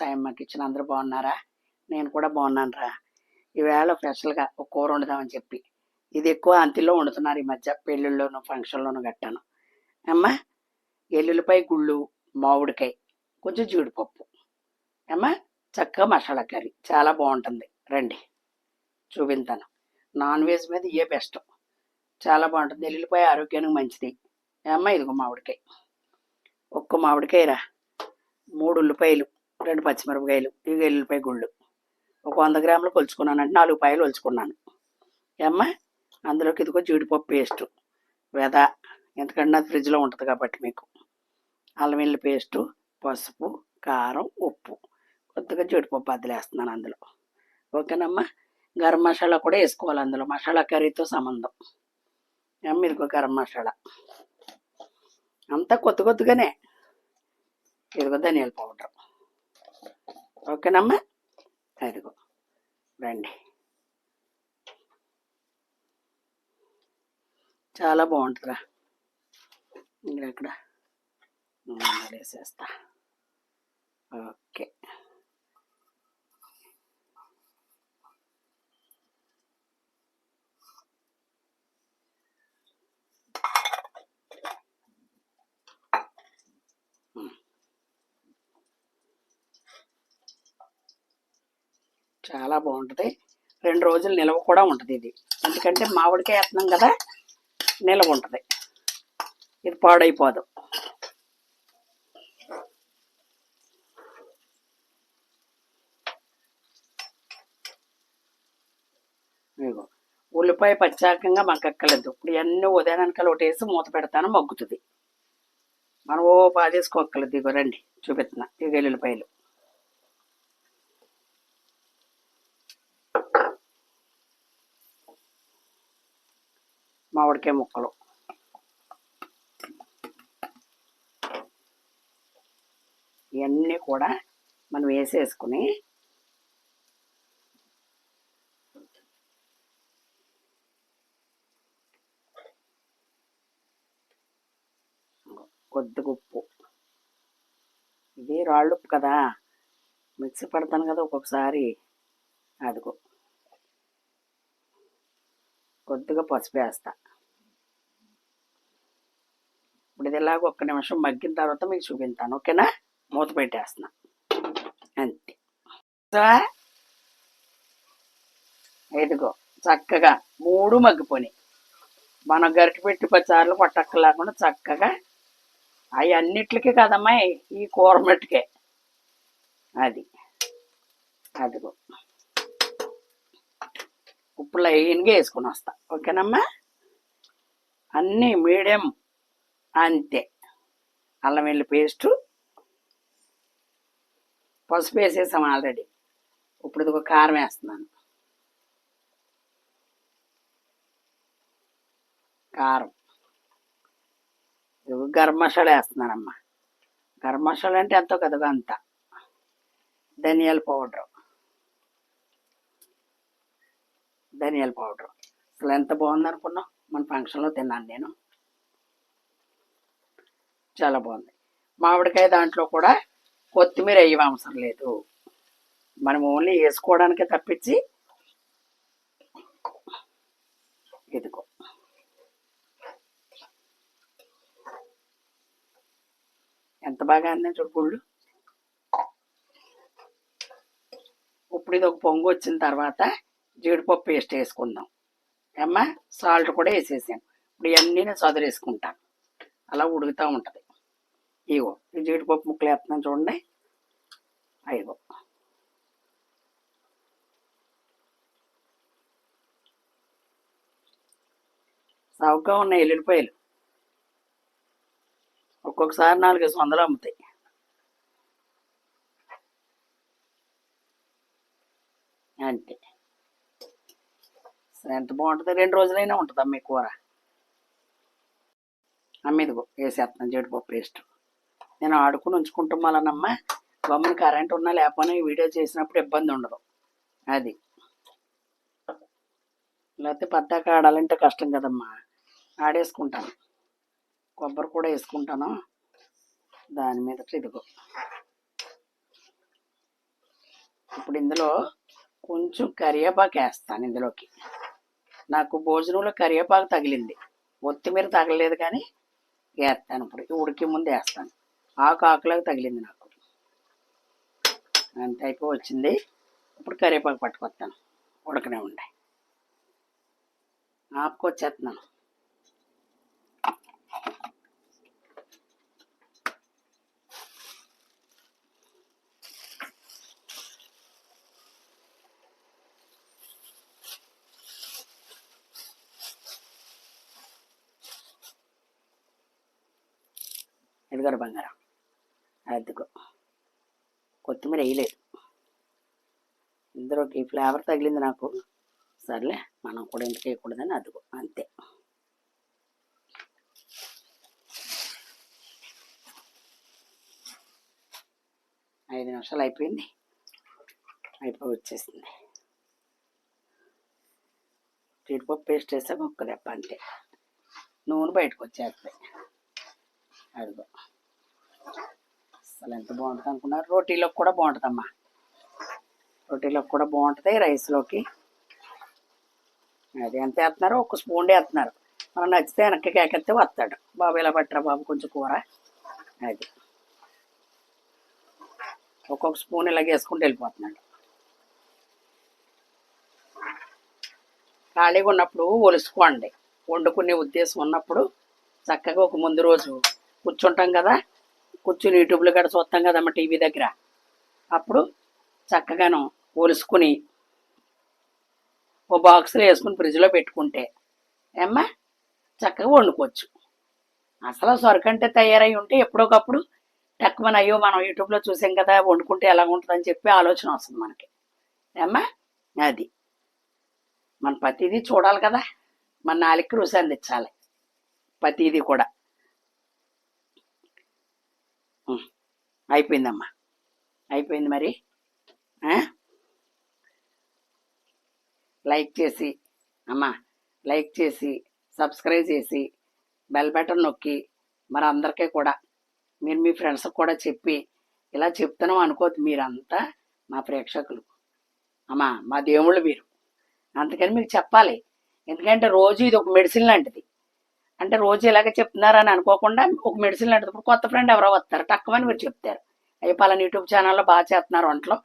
సాయమ్మకి ఇచ్చిన అందరూ బాగున్నారా? నేను కూడా బాగున్నాను రా ఈవేళ స్పెషల్గా ఒక కూర వండుదామని చెప్పి. ఇది ఎక్కువ అంతిలో వండుతున్నారు ఈ మధ్య. పెళ్ళిళ్ళలోను ఫంక్షన్లోనూ గట్టాను. అమ్మా ఎల్లుల్లిపాయ గుళ్ళు మామిడికాయ కొంచెం జీడిపప్పు. అమ్మా చక్కగా మసాలా కర్రీ. చాలా బాగుంటుంది. రండి. చూపింతాను. నాన్ వెజ్ మీద ఏ బెస్ట్. చాలా బాగుంటుంది. ఎల్లుల్లిపాయ ఆరోగ్యానికి మంచిది. అమ్మ ఇదిగో మామిడికాయ. ఒక్క మామిడికాయ రా మూడు ఉల్లిపాయలు. రెండు పచ్చిమిరపకాయలు ఇవి ఎల్లుల్లిపాయ గుళ్ళు. ఒక వంద గ్రాములు కొలుచుకున్నాను అంటే నాలుగు పాయలు ఒలుచుకున్నాను. అమ్మ అందులోకి ఇదిగో జీడిపప్పు పేస్టు. వెద. ఎందుకంటే నాది ఫ్రిడ్జ్లో ఉంటుంది కాబట్టి మీకు. అల్లం వెల్లుల్లి పేస్టు పసుపు కారం ఉప్పు. కొద్దిగా జీడిపప్పు అద్దలేస్తున్నాను అందులో. ఓకేనమ్మా? గరం మసాలా కూడా వేసుకోవాలి అందులో. మసాలా కర్రీతో సంబంధం. అమ్మ ఇదిగో గరం మసాలా? అంతా కొత్త కొత్తగానే ఇదిగో ధనియాల పౌడర్. ఓకేనమ్మా అదిగో రండి. చాలా బాగుంటుందిరా. ఇంకా ఇక్కడ వేసేస్తా. ఓకే. చాలా బాగుంటుంది. రెండు రోజులు నిల్వ కూడా ఉంటుంది ఇది. ఎందుకంటే మామిడికాయ వేస్తున్నాం కదా నిల్వ ఉంటుంది. ఇది పాడైపోదు. ఇదిగో ఉల్లిపాయ పచ్చాకంగా మగ్గక్కలేదు ఇప్పుడు ఇవన్నీ ఉదయానికలు ఒకటేసి మూత పెడతాను మగ్గుతుంది. మనం ఓ పాదేసుకోక్కలేదు ఇగో రండి చూపిస్తున్నా. ఇక ఎల్లుల్లిపాయలు మామిడికాయ ముక్కలు. ఇవన్నీ కూడా మనం వేసేసుకుని కొద్దిగా ఉప్పు. ఇది రాళ్ళు ఉప్పు కదా. మిక్సీ పడతాను కదా ఒక్కొక్కసారి. అదిగో. కొద్దిగా పసుపు వేస్తా. ఇప్పుడు ఇది ఇలాగ ఒక్క నిమిషం మగ్గిన తర్వాత మీకు చూపిస్తాను ఓకేనా? మూత పెట్టేస్తున్నా. అంతే. ఇదిగో చక్కగా మూడు మగ్గిపోయి మనం గరిటి పెట్టి పచ్చారులు పట్టక్క లేకుండా చక్కగా అవి అన్నిట్లకి కదమ్మా ఈ కూర మట్టుకే. అది. అదిగో. ఉప్పు లైన్గా వేసుకుని వస్తా. ఓకేనమ్మా? అన్నీ మీడియం అంతే. అల్లం వెల్లి పేస్టు పసుపు వేసేసాం ఆల్రెడీ. ఇప్పుడు ఇది ఒక కారం వేస్తున్నాను. కారం. ఇది గరం మసాలా వేస్తున్నానమ్మా. గరం మసాలా అంటే ఎంతో కదగా అంత. ధనియాల పౌడర్. ధనియాల పౌడర్. అసలు ఎంత బాగుంది అనుకున్నావు మన ఫంక్షన్లో తిన్నాను నేను. చాలా బాగుంది. మామిడికాయ దాంట్లో కూడా కొత్తిమీర వేయడం అవసరం లేదు. మనం ఓన్లీ వేసుకోవడానికే తప్పించి ఇదిగో ఎంత బాగా అందని చూడు గుళ్ళు. ఇప్పుడు ఇది ఒక పొంగు వచ్చిన తర్వాత జీడిపప్పు పేస్ట్ వేసుకుందాం. ఏమ్మా? సాల్ట్ కూడా వేసేసాం ఇప్పుడు ఇవన్నీ నేను చదురేసుకుంటాను అలా ఉడుకుతూ ఉంటుంది. ఇగో ఈ జీడిపప్పు ముక్కలు వేస్తున్నాను చూడండి. అయిగో చౌకగా ఉన్నాయి ఎల్లుడిపాయలు ఒక్కొక్కసారి నాలుగైదు వందలు అమ్ముతాయి. అంతే. సరే ఎంత బాగుంటుంది రెండు రోజులైనా ఉంటుంది అమ్మ కూర. అమ్మ ఇదిగో వేసేస్తున్నాను జీడిపప్పు పేస్ట్. నేను ఆడుకుని ఉంచుకుంటాం వలనమ్మ గమ్మున కరెంట్ ఉన్నా లేకపోయినా ఈ వీడియో చేసినప్పుడు ఇబ్బంది ఉండదు. అది. లేకపోతే పద్దాక ఆడాలంటే కష్టం కదమ్మా. ఆడేసుకుంటాను. కొబ్బరి కూడా వేసుకుంటాను. దాని మీద ఇదిగో. ఇప్పుడు ఇందులో కొంచెం కరివేపాకు వేస్తాను ఇందులోకి. నాకు భోజనంలో కరివేపాకు తగిలింది. ఒత్తిమీర తగలలేదు కానీ వేస్తాను ఇప్పుడు. ఉడికి ముందు వేస్తాను. ఆకు ఆకులాగా తగిలింది నాకు. అంత అయిపోయి వచ్చింది. ఇప్పుడు కరివేపాకు పట్టుకొస్తాను. ఉడకనే ఉండే. ఆపుకొచ్చేస్తున్నాను. ఎదుగర బంగారం. అదిగో. కొత్తిమీర వేయలేదు. ఇందులోకి ఫ్లేవర్ తగిలింది నాకు. సర్లే మనం కూడా ఇంటికి వేయకూడదని అదిగో అంతే. ఐదు నిమిషాలు అయిపోయింది. అయిపోయి వచ్చేసింది. జీడిపప్పు పేస్ట్ వేసాక ఒక్క దెబ్బ అంతే. నూనె బయటకు వచ్చేస్తాయి. అడుగు. అసలు ఎంత బాగుంటుంది అనుకున్నారు? రోటీలోకి కూడా బాగుంటుందమ్మా. రోటీలోకి కూడా బాగుంటుంది రైస్లోకి. అది ఎంత వేస్తున్నారు? ఒక స్పూన్ వేస్తున్నారు. మనం నచ్చితే వెనక్కి కేకెత్తే వస్తాడు. బాబు ఇలా పట్టరా బాబు కొంచెం కూర? అది. ఒక్కొక్క స్పూన్ ఇలాగ వేసుకుంటూ వెళ్ళిపోతున్నాడు. ఖాళీగా ఉన్నప్పుడు ఒలుసుకోండి. వండుకునే ఉద్దేశం ఉన్నప్పుడు చక్కగా ఒక ముందు రోజు కూర్చుంటాం కదా. కూర్చుని యూట్యూబ్లో కూడా చూస్తాం కదమ్మ టీవీ దగ్గర. అప్పుడు చక్కగాను ఒలుసుకుని ఓ బాక్స్లో వేసుకుని ఫ్రిడ్జ్లో పెట్టుకుంటే ఏమ్మా? చక్కగా వండుకోవచ్చు. అసలు సొరకంటే తయారై ఉంటే ఎప్పుడోకప్పుడు టక్కుమని అయ్యో మనం యూట్యూబ్లో చూసాం కదా వండుకుంటే ఎలా ఉంటుందని చెప్పి ఆలోచన వస్తుంది మనకి. ఏమ్మా? అది. మన ప్రతిదీ చూడాలి కదా. మన నాలుగు రుచి అందించాలి. ప్రతిదీ కూడా. అయిపోయిందమ్మా. అయిపోయింది మరి. లైక్ చేసి అమ్మా లైక్ చేసి సబ్స్క్రైబ్ చేసి బెల్ బటన్ నొక్కి మరి అందరికీ కూడా మీరు మీ ఫ్రెండ్స్కి కూడా చెప్పి ఇలా చెప్తున్నాం అనుకోవద్దు మీరంతా మా ప్రేక్షకులు. అమ్మా మా దేవుళ్ళు మీరు. అందుకని మీకు చెప్పాలి. ఎందుకంటే రోజు ఇది ఒక మెడిసిన్ లాంటిది. అంటే రోజు ఇలాగ చెప్తున్నారని అనుకోకుండా ఒక మెడిసిన్ లాంటిది ఇప్పుడు కొత్త ఫ్రెండ్ ఎవరో వస్తారు. తక్కువని మీరు చెప్తారు. అయ్యి పలానా యూట్యూబ్ ఛానల్లో బాగా చేస్తున్నారు వంటలో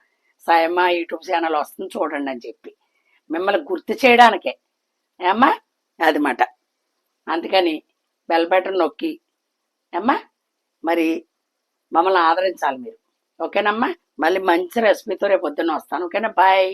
సాయమ్మ యూట్యూబ్ ఛానల్ వస్తుంది చూడండి అని చెప్పి. మిమ్మల్ని గుర్తు చేయడానికే. ఏమ్మా? అది మాట. అందుకని బెల్ బటన్ నొక్కి ఏమ్మా మరి మమ్మల్ని ఆదరించాలి మీరు. ఓకేనమ్మా? మళ్ళీ మంచి రెసిపీతో రేపు పొద్దున్న వస్తాను. ఓకేనా? బాయ్.